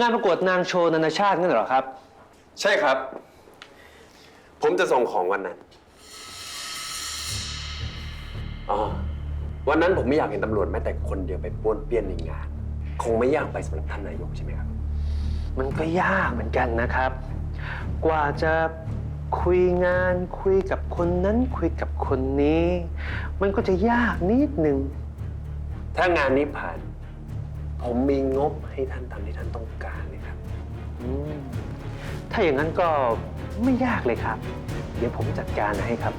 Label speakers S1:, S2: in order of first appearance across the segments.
S1: งานประกวดนางโชว์นานาชาติงั้นเหรอครับ
S2: ใช่ครับ ผมจะส่งของวันนั้นอ๋อวันนั้นผมไม่อยากเห็นตำรวจแม้แต่คนเดียวไปป้วนเปี้ยนในงาน คงไม่ยากไปสำหรับท่านนายกใช่ไหมครับ
S1: มันก็ยากเหมือนกันนะครับ กว่าจะคุยงานคุยกับคนนั้นคุยกับคนนี้ มันก็จะยากนิดนึง
S2: ถ้างานนี้ผ่าน ผมมีงบให้ท่านตามที่ท่านต้องการเลยครับ
S1: อืม ถ้าอย่างนั้นก็ไม่ยากเลยครับ เดี๋ยวผมจัดการให้ครับ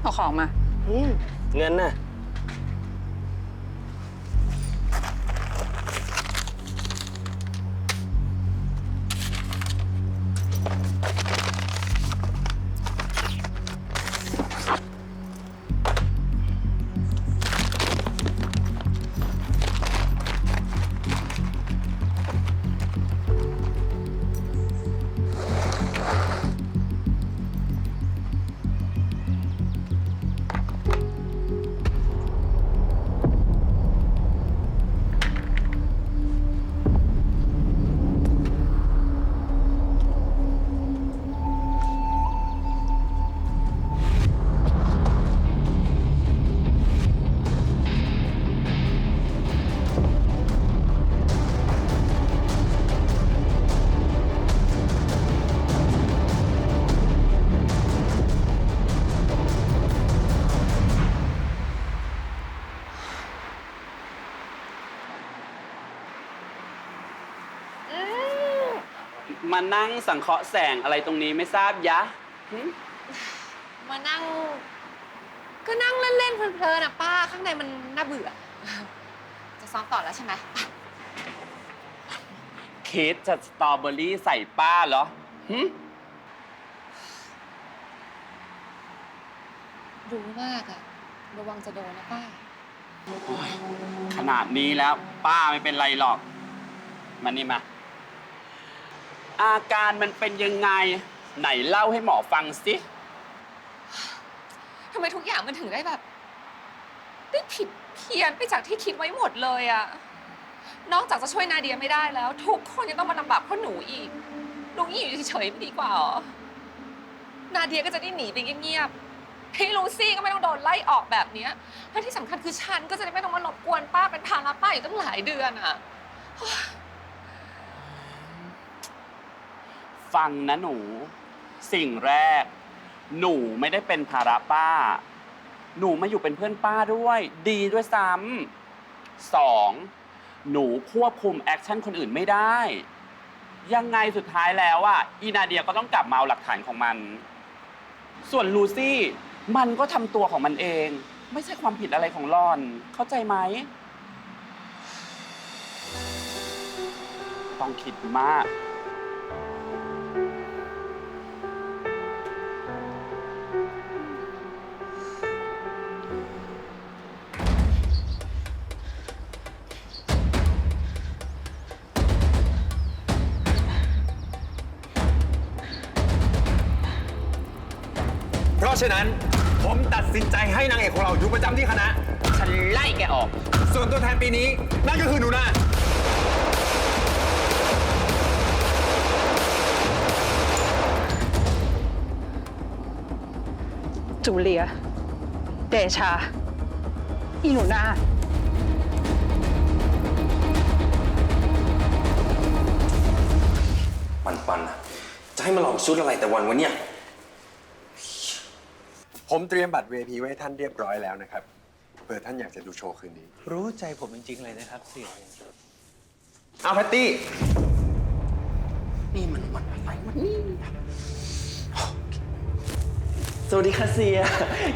S3: เอาของมา
S4: เงินน่ะ
S5: มานั่งสังเคราะห์แสงอะไรตรงนี้ไม่ทราบยะหึ
S6: มานั่ง ก็นั่งเล่นๆเพลินๆอะป้าข้างในมันน่าเบื่อ จะซ้อมต่อแล้วใช่ไหมอะ
S5: คิดจะสตรอเบอรี่ใส่ป้าเหรอหึ
S6: รู้มากอะระวังจะโดนนะป้า
S5: โอ้ยขนาดนี้แล้ว ป้าไม่เป็นไรหรอก มานี่มา อาการมันเป็นยังไง ไหนเล่าให้หมอฟังสิ
S6: ทำไมทุกอย่างมันถึงได้แบบ ได้ผิดเพี้ยนไปจากที่คิดไว้หมดเลยอะนอกจากจะช่วยนาเดียไม่ได้แล้ว ทุกคนยังต้องมาลำบากเพราะหนูอีกหนูอยู่เฉยๆไม่ดีกว่าเหรอนาเดียก็จะได้หนีไปเงียบๆพี่ลูซี่ก็ไม่ต้องโดนไล่ออกแบบเนี้ยและที่สำคัญคือฉันก็จะได้ไม่ต้องมารบกวนป้าเป็นภาระป้าอยู่ตั้งหลายเดือนอะ
S5: ฟังนะหนู สิ่งแรก หนูไม่ได้เป็นภาระป้า หนูมาอยู่เป็นเพื่อนป้าด้วย ดีด้วยซ้ำสองหนูควบคุมแอคชั่นคนอื่นไม่ได้ ยังไงสุดท้ายแล้วอะอีนาเดียก็ต้องกลับมาเอาหลักฐานของมัน ส่วนลูซี่ มันก็ทำตัวของมันเอง ไม่ใช่ความผิดอะไรของหลอน เข้าใจไหมต้องคิดมาก
S2: ฉะนั้นผมตัดสินใจให้นางเอกของเราอยู่ประจำที่คณะ
S5: ฉันไล่แกออก
S2: ส่วนตัวแทนปีนี้ นั่นก็คือหนูนา
S3: จูเลีย เดชา อีหนูนา
S4: ปันปันๆอะจะให้มาลองชุดอะไรแต่วันวันเนี้ย
S2: ผมเตรียมบัตร VIP ไว้ให้ท่านเรียบร้อยแล้วนะครับเผื่อท่านอยากจะดูโชว์คืนนี้
S1: รู้ใจผมจริง ๆ เลยนะครับเสี่ย
S2: เอาแพตตี้
S5: นี่มันวันอะไรวันนี้สวัสดีค่ะเสีย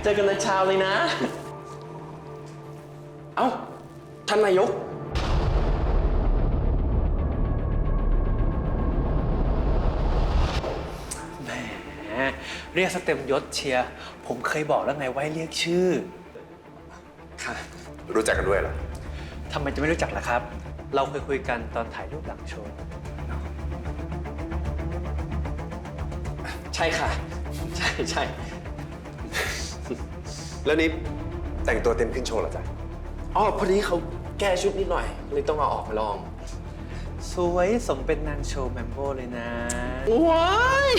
S5: เจอกันในเช้าเลยนะ
S4: เอ้า ท่านนายก
S1: เรียกสเต็มยศเชียร์ผมเคยบอกแล้วไงว่าให้เรียกชื่อ
S2: รู้จักกันด้วยเหรอ
S1: ททำไมจะไม่รู้จักล่ะครับ เราเคยคุยกันตอนถ่ายรูปหลังโชว์
S4: ใช่ค่ะ ใช่ใช่
S2: แล้วนี่แต่งตัวเต็มขึ้นโชว์เหรอจ๊ะ
S4: อ๋อพอดีเขาแก้ชุดนิดหน่อยเลยต้องเอาออกมาลอง
S1: สวยสมเป็นนางโชว์แมมโบเลยนะ
S4: ว้าย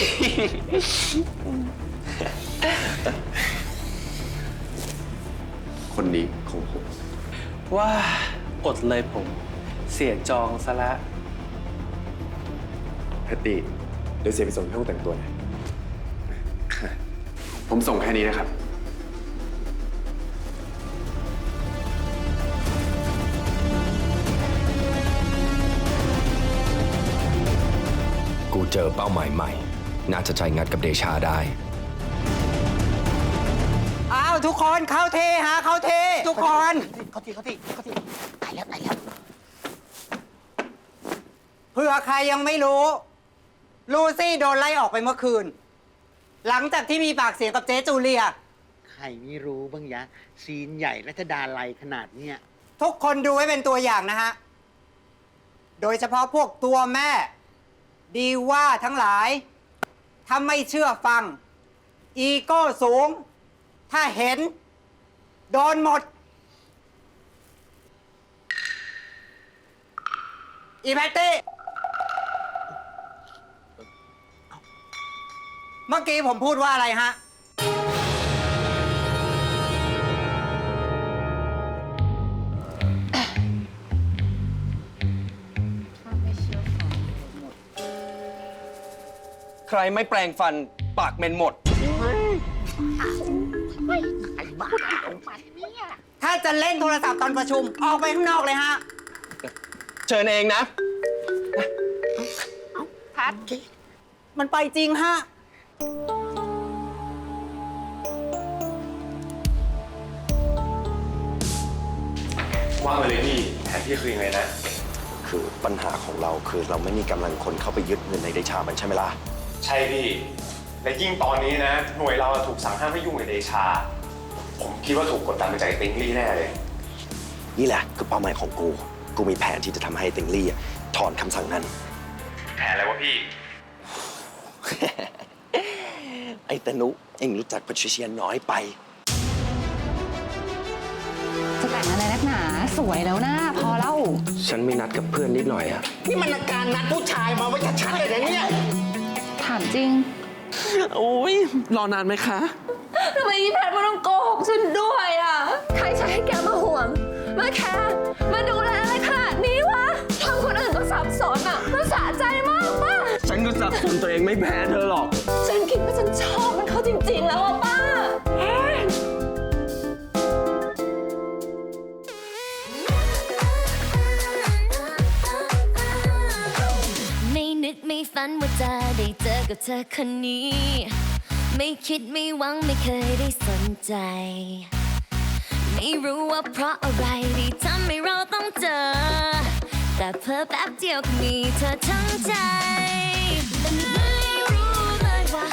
S2: คนนี้ของผม
S1: ว่าอดเลยผม เสียจองซะละ
S2: แพตตี้เดี๋ยวเสียไปส่งที่ห้องแต่งตัวหน่อยผมส่งแค่นี้นะครับ
S7: เจอเป้าหมายใหม่ น่าจะใจงัดกับเดชาได้
S8: อ้าวทุกคนเข้าเทฮะเข้าเท ทุกคน
S9: เขาทีเขาทีเขาทีตายแล้วตายแล้ว
S8: เผื่อใครยังไม่รู้ ลูซี่โดนไล่ออกไปเมื่อคืน หลังจากที่มีปากเสียงกับเจ๊จูเลีย
S9: ใครไม่รู้บ้างยะ ซีนใหญ่รัชดาลัยขนาดเนี้ย
S8: ทุกคนดูไว้เป็นตัวอย่างนะฮะ โดยเฉพาะพวกตัวแม่ ดีว่าทั้งหลาย ถ้าไม่เชื่อฟัง อีโก้สูง ถ้าเห็น โดนหมด อีแพตตี้ เมื่อกี้ผมพูดว่าอะไรฮะ
S4: ใครไม่แปลงฟันปากเหม็นหมด
S8: ถ้าจะเล่นโทรศัพท์ตอนประชุม ออกไปข้างนอกเลยฮะ
S4: เชิญเองนะ
S6: พัด
S8: มันไปจริงฮะ
S2: ว่ามาเลยพี่แผนพี่คือยังไงนะ
S7: คือปัญหาของเราคือเราไม่มีกำลังคนเข้าไปยึดเงินในเดชามันใช่ไหมล่ะ
S10: ใช่พี่ และยิ่งตอนนี้นะ หน่วยเราถูกสั่งห้ามให้ยุ่งกับเดชา ผมคิดว่าถูกกดดันมาจากไอ้ติงลี่แน่เลย
S7: นี่แหละคือเป้าหมายของกู กูมีแผนที่จะทำให้เต็งลี่อะถอนคำสั่งนั้น
S10: แผนอะไรวะพี่
S7: ไอ้ตะนุเอ็งรู้จักพัชเชียน้อยไป
S3: จะแต่งอะไรนักหนาสวยแล้วนะพอแล้ว
S7: ฉันมีนัดกับเพื่อนนิดหน่อยอะ
S9: นี่มันอาการนัดผู้ชายมาไว้ชัดๆเลยนะเนี่ย
S3: ถามจริง
S4: โอ้ยรอนานไหมคะ
S6: ทำไมอีแพทมันต้องโกหกฉันด้วยอะ ใครใช้ให้แกมาห่วง มาแคร์มาดูแลอะไรขนาดนี้วะทำคนอื่นก็สับสนอะมันสะใจมากป้า
S4: ฉันก็สับสนตัวเองไม่แพ้เธอหรอก
S6: ฉันคิดว่าฉันชอบมันเขาจริงๆแล้วอะป้า
S11: กับเธอคนนี้ ไม่คิดไม่หวังไม่เคยได้สนใจ ไม่รู้ว่าเพราะอะไรที่ทำให้เราต้องเจอ แต่เพอแป๊บเดียวก็มีเธอทั้งใจและไม่รู้เลยว่า